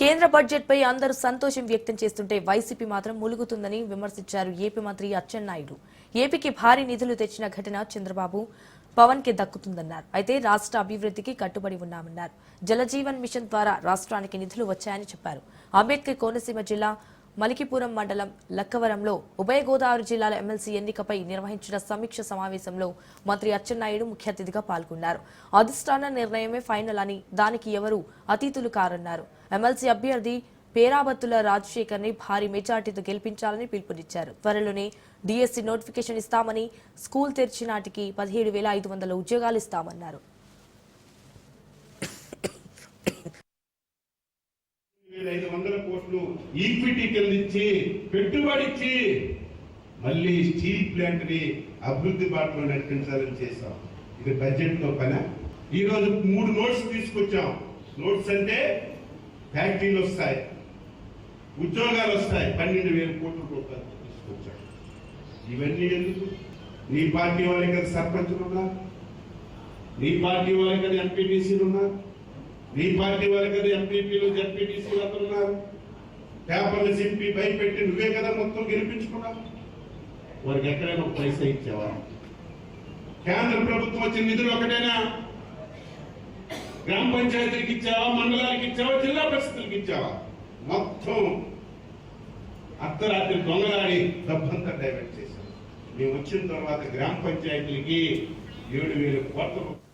కేంద్ర బడ్జెట్ పై అందరూ సంతోషం వ్యక్తం చేస్తుంటే వైసీపీ మాత్రం ములుగుతుందని విమర్శించారు ఏపీ మంత్రి అచ్చెన్నాయుడు. ఏపీకి భారీ నిధులు తెచ్చిన ఘటన చంద్రబాబు పవన్కి దక్కుతుందన్నారు. అయితే రాష్ట్ర అభివృద్ధికి కట్టుబడి ఉన్నామన్నారు. జలజీవన్ మిషన్ ద్వారా రాష్ట్రానికి నిధులు వచ్చాయని చెప్పారు. అంబేద్కర్ కోనసీమ జిల్లా మలికిపురం మండలం లక్కవరంలో ఉభయ గోదావరి జిల్లాల ఎమ్మెల్సీ ఎన్నికపై నిర్వహించిన సమీక్ష సమావేశంలో మంత్రి అచ్చెన్నాయుడు ముఖ్య అతిథిగా పాల్గొన్నారు. అధిష్టాన నిర్ణయమే ఫైనల్ అని దానికి ఎవరు అతీతులు కారన్నారు. ఎమ్మెల్సీ అభ్యర్థి పేరాబత్తుల రాజశేఖర్ని భారీ మెజార్టీతో గెలిపించాలని పిలుపునిచ్చారు. త్వరలోనే డిఎస్సి నోటిఫికేషన్ ఇస్తామని స్కూల్ తెరిచినాటికి పదిహేడు వేల ఐదు వందల ఉద్యోగాలు ఇస్తామన్నారు వేల ఐదు వందల ఈక్విటీ కింద పెట్టుబడి ఇచ్చి మళ్ళీ స్టీల్ ప్లాంట్ని అభివృద్ధి బాటలో నడిపించాలని చేశాం. ఇది బడ్జెట్లో పని? ఈ రోజు మూడు నోట్స్ తీసుకొచ్చాం. నోట్స్ అంటే ఫ్యాక్టరీలు వస్తాయి ఉద్యోగాలు వస్తాయి. పన్నెండు వేల కోట్ల రూపాయలు తీసుకొచ్చాం. ఇవన్నీ ఎందుకు? నీ పార్టీ వాళ్ళే కదా సర్పంచులు ఉన్నారు నీ పార్టీ వాళ్ళే కదా ఎంపీటీసీలు ఉన్నారు నీ పార్టీ వాళ్ళే కదా ఎంపీపీలు జడ్పీటీసీలు అందరూ ఉన్నారు పేపర్లు చింపి భయపెట్టి నువ్వే కదా మొత్తం గెలిపించుకున్నావు. వారికి ఎక్కడైనా పైసా ఇచ్చావా? కేంద్ర ప్రభుత్వం వచ్చిన నిధులు ఒకటేనా? గ్రామ పంచాయతీలకు ఇచ్చావా? మండలానికి ఇచ్చావా? జిల్లా పరిషత్తులకు ఇచ్చావా? మొత్తం అర్ధరాత్రి దొంగలాడి డబ్బంతా డైవర్ట్ చేశాం మేము వచ్చిన తర్వాత గ్రామ పంచాయతీలకి ఏడు వేల కోట్ల రూపాయలు